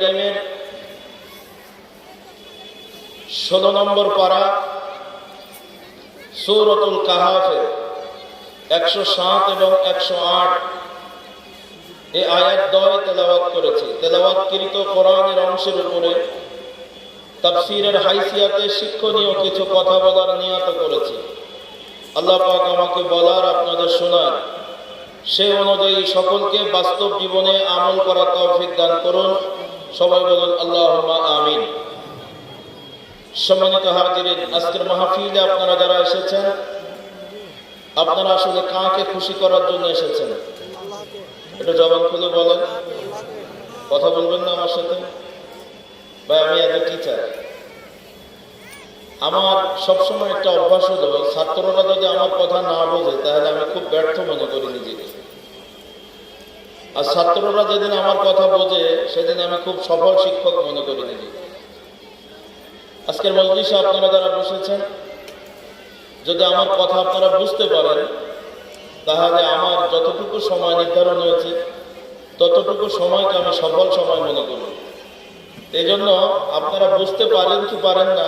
করিমের ষোলো নম্বর পারা সৌরতুল কাহাফে একশো সাত এবং একশো আট এই আয়াত দয় তেলাওয়াত করেছি। তেলাওয়াতকৃত কোরআনের অংশের উপরে তাফসিরের হাইসিয়াতে শিক্ষণীয় কিছু কথা বলার নিয়ত করেছি। আল্লাহ পাক আমাকে বলার, আপনাদের শোনার। সে অনুযায়ী সকলকে বাস্তব জীবনে আমল করার তৌফিক দান করুন। সবাই বলুন আল্লাহ আমিন। সম্মানিত হাজিরিন, আজকের মাহফিলে আপনারা যারা এসেছেন, আপনারা আসলে কাকে খুশি করার জন্য এসেছেন? এটা জবান খুলে বলেন। কথা বলবেন না আমার সাথে? ভাই, আমি এজ এ টিচার আমার সবসময় একটা অভ্যাস হলো ছাত্ররা যদি আমার কথা না বোঝে, তাহলে আমি খুব ব্যর্থ মনে করি নিজেকে। আর ছাত্ররা যেদিন আমার কথা বোঝে, সেদিন আমি খুব সফল শিক্ষক মনে করি নিজেকে। আজকের মজলিসে আপনারা যারা বসেছেন, যদি আমার কথা আপনারা বুঝতে পারেন, তাহলে আমার যতটুকু সময় নির্ধারণ হয়েছে, ততটুকু সময়কে আমি সফল সময় মনে করি। এই জন্য আপনারা বুঝতে পারেন কি পারেন না,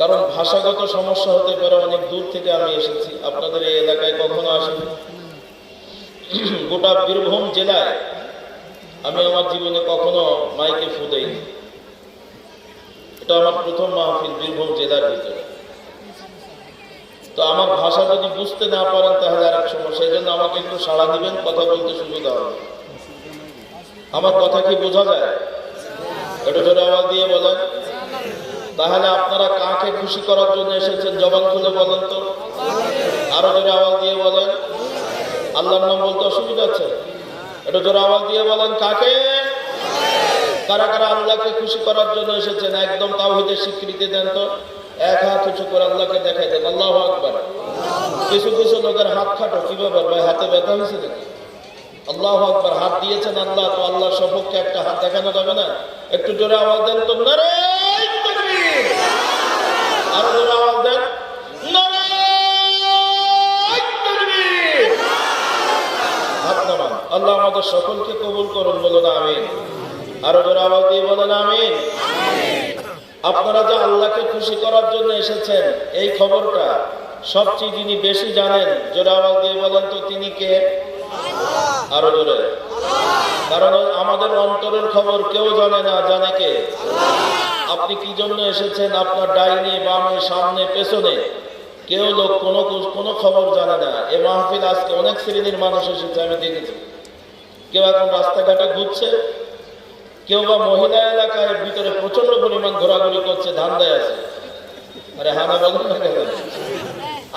কারণ ভাষাগত সমস্যা হতে পারে, অনেক দূর থেকে আমি এসেছি। আপনাদের এই এলাকায় কখনো আসেনি? গোটা বীরভূম জেলায় আমি আমার জীবনে কখনো মাইকে ফু দেইনি। এটা আমার প্রথম মাহফিল বীরভূম জেলার ভিতরে। তো আমার ভাষা যদি বুঝতে না পারেন তাহলে আর এক সমস্যা জন্য আমাকে একটু সাড়া দিবেন, কথা বলতে সুবিধা হবে। আমার কথা কি বোঝা যায়? একটু জোরে আওয়াজ দিয়ে বলেন। তাহলে আপনারা কাকে খুশি করার জন্য এসেছেন? জবান খুলে বলেন তো। আরও জোরে আওয়াজ দিয়ে বলেন। আল্লাহর নাম বলতে অসুবিধা আছে একটু জোর আওয়াজ দিয়ে বলেন, কাকে? কারা কারা আল্লাহকে খুশি করার জন্য এসেছেন? একদম তাওহীদের স্বীকৃতি দেন তো। এক হাত উঁচু করে আল্লাহকে দেখাই দেন। আল্লাহ আকবার। কিছু কিছু লোকের হাত খাটো, কি ব্যাপার ভাই? হাতে ব্যথা হয়েছে নাকি? আল্লাহ আকবার, হাত দিয়েছেন আল্লাহ, তো আল্লাহর সপক্ষে একটা হাত দেখানো যাবে না। একটু জোরে আওয়াজ দেন তো। নারে তাকবীর! আরও জোরে আওয়াজ দেন নারে তাকবীর! হাত নামান আল্লাহ আমাদের সকলকে কবুল করুন, বলুন আমিন। আরও জোরে আওয়াজ দিয়ে বলেন আমিন। আপনারা যে আল্লাহকে খুশি করার জন্য এসেছেন, এই খবরটা সবচেয়ে যিনি বেশি জানেন, জোরে আওয়াজ দিয়ে বলেন তো তিনি কে? আরও জোরে। কারণ আমাদের অন্তরের খবর কেউ জানে না, জানে কে? আপনি কি জন্য এসেছেন? আপনার ডাইনে, বামে, সামনে, পেছনে। কেউ লোক কোনো কোনো খবর জানে না। এ মাহফিল আজকে অনেক শ্রেণির মানুষ এসেছে, আমি দেখেছি। কেউ এখন রাস্তাঘাটে ঘুরছে, কেউ বা মহিলা এলাকায় ভিতরে প্রচণ্ড পরিমাণ ঘোরাঘুরি করছে, ধান্দায় আছে। আরে হানা বলেন না কেন?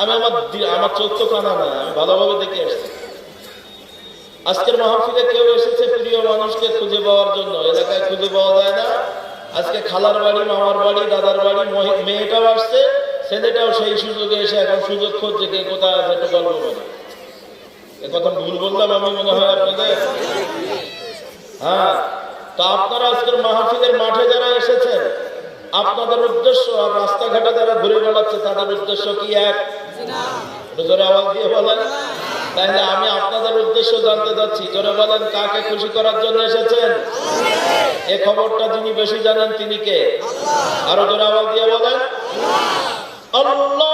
আমি আমার আমার চোখ তো কানা না, আমি ভালোভাবে দেখে এসেছি। আজকের মাহফিলে কেউ এসেছে প্রিয় মানুষকে খুঁজে পাওয়ার জন্য, এলাকায় খুঁজে পাওয়া যায় না। আজকে খালার বাড়ি, মামার বাড়ি, দাদার বাড়ি মেয়েটাও আসছে, ছেলেটাও সেই সুযোগে এসে এখন সুযোগ খুঁজছে কে কোথায় আছে একটু গল্প এ কথা ভুল বললাম আমি মনে হয় আপনাদের? হ্যাঁ আপনারা আজকের মাহফিলের মাঠে যারা আপনাদের উদ্দেশ্য আর রাস্তাঘাটে যারা ঘুরে বেড়াচ্ছে, তাদের উদ্দেশ্য কি এক? জোরে আওয়াজ দিয়ে বলেন। তাহলে আমি আপনাদের উদ্দেশ্য জানতে যাচ্ছি। জোরে বলেন, কাকে খুশি করার জন্য এসেছেন? এ খবরটা যিনি বেশি জানেন তিনি কে? আরও জোরে আওয়াজ দিয়ে বলেন। আল্লাহু!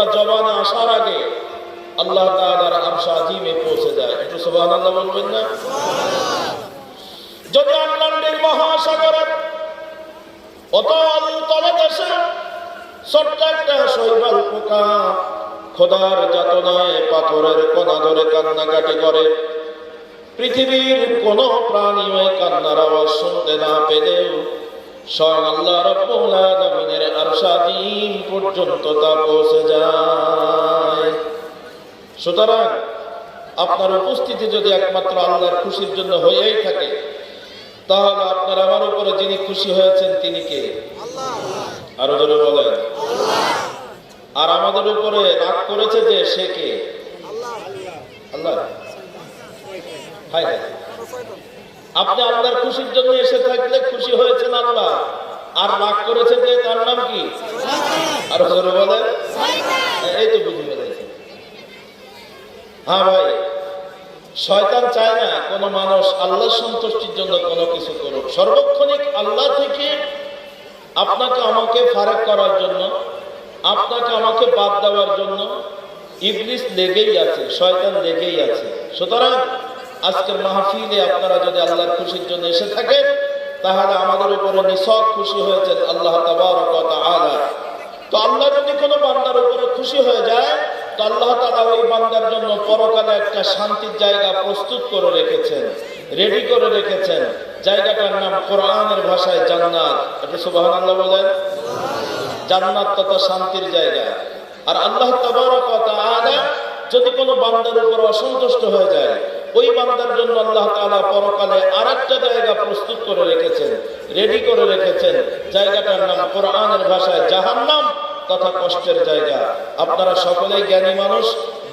ওটা জবানে আসার আগে আল্লাহ আজিমে পৌঁছে যায়। একটু সুবহানাল্লাহ বলবেন না? যদি আটলান্টিক মহাসাগরের অতল তলদেশে ছোট্ট একটা পোকা খোদার যাতনায় পাথরের ধরে কান্নাকাটি করে, পৃথিবীর কোন প্রাণী কান্নার আওয়াজ শুনতে না পেলেও স্বয়ং আল্লাহ রব্বুল আলামিনের আরশাদিন পর্যন্ত তা পৌঁছে যায়। সুতরাং আপনার উপস্থিতি যদি একমাত্র আল্লাহর খুশির জন্য হয়েই থাকে তাহলে আপনার আমার উপরে যিনি খুশি হয়েছেন তিনি কে? আরও জোরে বলেন। আর আমাদের উপরে রাগ করেছে যে সে কে? আল্লাহ। হায় হায়। আপনি আল্লাহর খুশির জন্য এসে থাকলে খুশি হয়েছেন আল্লাহ। আর রাগ করেছে যে তার নাম কি? আর জোরে বলেন। এই তো বুঝে ফেলেছে হ্যাঁ ভাই, শয়তান চায় না কোনো মানুষ আল্লাহ সন্তুষ্টির জন্য কোনো কিছু করুক। সর্বক্ষণিক আল্লাহ থেকে আপনাকে আমাকে ফারাক করার জন্য, আপনাকে আমাকে বাদ দেওয়ার জন্য ইবলিস লেগেই আছে, শয়তান লেগেই আছে। সুতরাং আজকের মাহফিলে আপনারা যদি আল্লাহর খুশির জন্য এসে থাকেন, তাহলে আমাদের উপরে নিছক খুশি হয়েছেন আল্লাহ তো আল্লাহ যদি কোনো বান্দার উপরে খুশি হয়ে যায়, তো আল্লাহ তালা ওই বান্দার জন্য পরকালে একটা শান্তির জায়গা প্রস্তুত করে রেখেছেন রেডি করে রেখেছেন। জায়গাটার নাম কোরআনের ভাষায় জান্নাত। এটা সুবহানাল্লাহ বলেন। জান্নাত তথা শান্তির জায়গা। আর আল্লাহ তাবারক ওয়া তাআলা যদি কোনো বান্দার উপর অসন্তুষ্ট হয়ে যায় ওই বান্দার জন্য আল্লাহ তাআলা পরকালে আরেকটা জায়গা প্রস্তুত করে রেখেছেন রেডি করে রেখেছেন। জায়গাটার নাম কোরআনের ভাষায় জাহান্নাম তথা কষ্টের জায়গা। আপনারা সকলেই জ্ঞানী মানুষ,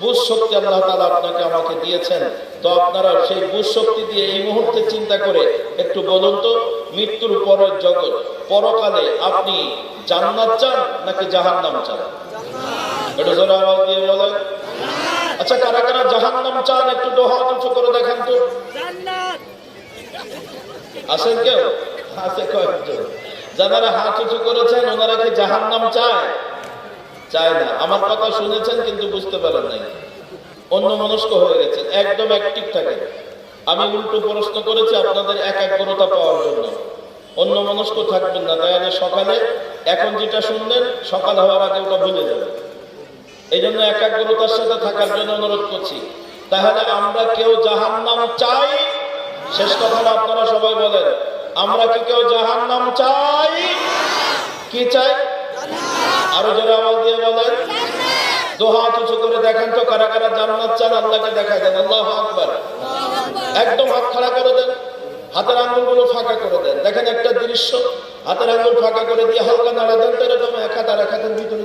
বুঝ শক্তি আল্লাহ তালা আপনাকে আমাকে দিয়েছেন। তো আপনারা সেই বুঝ শক্তি দিয়ে এই মুহূর্তে চিন্তা করে একটু বলুন তো, মৃত্যুর পরের জগৎ, পরকালে আপনি জান্নাত চান নাকি জাহান্নাম চান? একটু জোরে আওয়াজ দিয়ে বলেন। আচ্ছা কারা কারা জাহান্নাম চান একটু দোহা উঁচু করে দেখেন তো। আছেন কেউ? আছে কয়েকজন। যারা হাত উঁচু করেছেন ওনারা কি জাহান্নাম চায়? চায় না। আমার কথা শুনেছেন কিন্তু বুঝতে পারেন নাই। অন্য মনস্ক হয়ে গেছেন। একদম অ্যাক্টিভ থাকেন আমি উল্টো প্রশ্ন করেছি আপনাদের এক একগ্রতা পাওয়ার জন্য। অন্য মনস্ক থাকবেন না। তাহলে সকালে এখন যেটা শুনলেন সকাল হওয়ার আগে ওটা ভুলে যাবেন। এই জন্য একাগ্রতার সাথে থাকার জন্য অনুরোধ করছি। তাহলে আমরা কেউ জাহান নাম চাই? শেষ কথাটা আপনারা সবাই বলেন। আমরা কি কেউ জাহান নাম চাই? কি চাই? আরও জোরে আওয়াজ দিয়ে বলেন। দোহাত উঁচু করে দেখেন তো, কারা কারা জান্নাত চান, আল্লাহকে দেখা দেন। আল্লাহ আকবার। একদম হাত খাড়া করে দেন। হাতের আঙ্গুলগুলো ফাঁকা করে দেন। দেখেন একটা দৃশ্য। হাতের আঙ্গুল ফাঁকা করে দিয়ে হালকা নাড়া দেন, তো এরকম এক হাত আর এক হাতের ভিতরে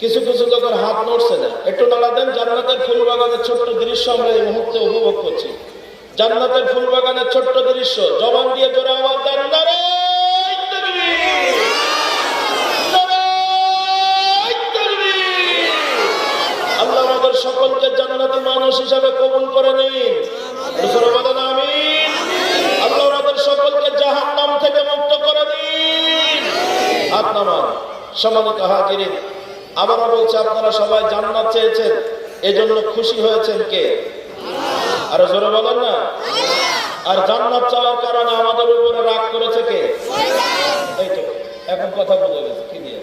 কিছু কিছু লোকের হাত নড়ছে না। একটু নাড়া দেন, জান্নাতের ফুল বাগানের ছোট্ট দৃশ্য আমরা এই মুহূর্তে উপভোগ করছি। জান্নাতের ফুল বাগানের ছোট্ট দৃশ্য, জবান দিয়ে জোরে আওয়াজ দেন আমাদের সকলকে জান্নাতি মানুষ হিসাবে কবুল করে নিন। বলেন আমাদের সকলকে জাহান্নাম থেকে মুক্ত করে দিন। হাত সমানিত আবারও বলছে, আপনারা সবাই জান্নাত চেয়েছেন, এজন্য খুশি হয়েছেন কে? আর জোরে বলেন না? আর জান্নাত চাওয়ার কারণে আমাদের উপরে রাগ করেছে কে? এই তো, এখন কথা বলে গেছে, কি দিয়ে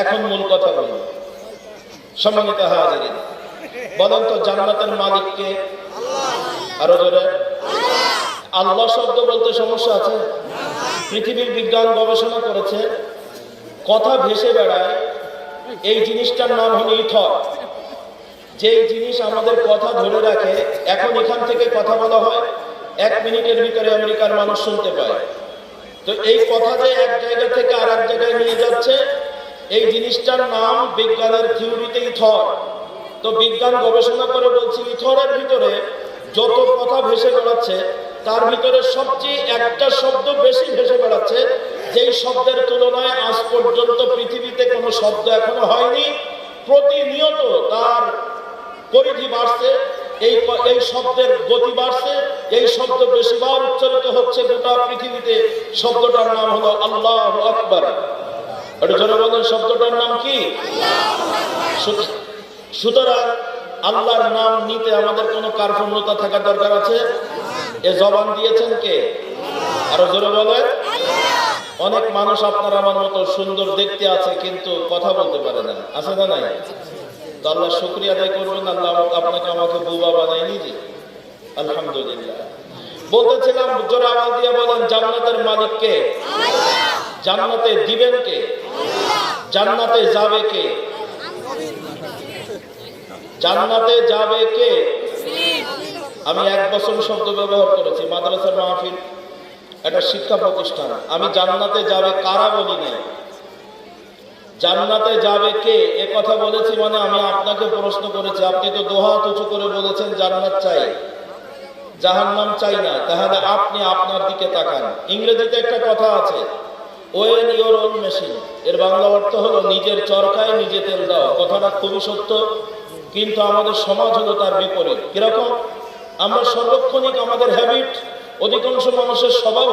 এখন মূল কথা বলুন। সম্মানিত হাজিরিন, বলেন তো জান্নাতের মালিক কে? আরও জোরে। আল্লাহ শব্দ বলতে সমস্যা আছে? পৃথিবীর বিজ্ঞান গবেষণা করেছে, কথা ভেসে বেড়ায় এই জিনিসটার নাম হলো ইথর। যেই জিনিস আমাদের কথা ধরে রাখে, এখন এখান থেকে কথা বলা হয়, এক মিনিটের ভিতরে আমেরিকার মানুষ শুনতে পায়। তো এই কথা যে এক জায়গা থেকে আর এক জায়গায় নিয়ে যাচ্ছে, এই জিনিসটার নাম বিজ্ঞানের থিওরিতে ইথর। তো বিজ্ঞান গবেষণা করে বলছি ইথরের ভিতরে যত কথা ভেসে বেড়াচ্ছে, তার ভিতরে সবচেয়ে একটা শব্দ বেশি ভেসে বেড়াচ্ছে যেই শব্দের তুলনায় আজ পর্যন্ত পৃথিবীতে কোনো শব্দ এখনও হয়নি, প্রতিনিয়ত তার পরিধি বাড়ছে, এই এই শব্দের গতি বাড়ছে, এই শব্দ বেশিবার উচ্চারিত হচ্ছে গোটা পৃথিবীতে, শব্দটার নাম হলো আল্লাহ আকবর। বলেন, শব্দটার নাম কি? সুতরাং আল্লাহর নাম নিতে আমাদের কোনো কার্পণ্যতা থাকা দরকার আছে? এ জবান দিয়েছেন কে? আরও জোরে বলেন। অনেক মানুষ আপনার আমার মতো সুন্দর দেখতে আছে, কিন্তু কথা বলতে পারে না। আছে না নাই? তো আল্লাহ শুক্রিয়া আদায় করবেন, আল্লাহ আপনাকে আমাকে বুবা বানায়নি যে আলহামদুলিল্লাহ। বলতেছিলাম, জোরে আওয়াজ দিয়ে বলেন, জান্নাতের মালিক কে? জান্নাতে দিবেন কে? জান্নাতে যাবে কে? জান্নাতে যাবে কে? আমি এক বছর শব্দ ব্যবহার করেছি, মাদ্রাসার মাহফিল। একটা শিক্ষা প্রতিষ্ঠান। আমি জান্নাতে যাবে কারা বলি নাই? জান্নাতে যাবে কে? এ কথা বলেছি মানে আমি আপনাকে প্রশ্ন করেছি। আপনি তো দোহাত উঁচু করে বলেছেন জান্নাত চাই। যাহার জাহান্নাম চাই না। তাহলে আপনি আপনার দিকে তাকান। ইংরেজিতে একটা কথা আছে ওয়েন ইওর ওন মেশিন এর বাংলা অর্থ হলো, নিজের চরকায় নিজে তেল দাও। কথাটা খুবই সত্য, কিন্তু আমাদের সমাজ হলো তার বিপরীত। কীরকম? আমরা সর্বক্ষণিক আমাদের হ্যাবিট অধিকাংশ মানুষের স্বভাব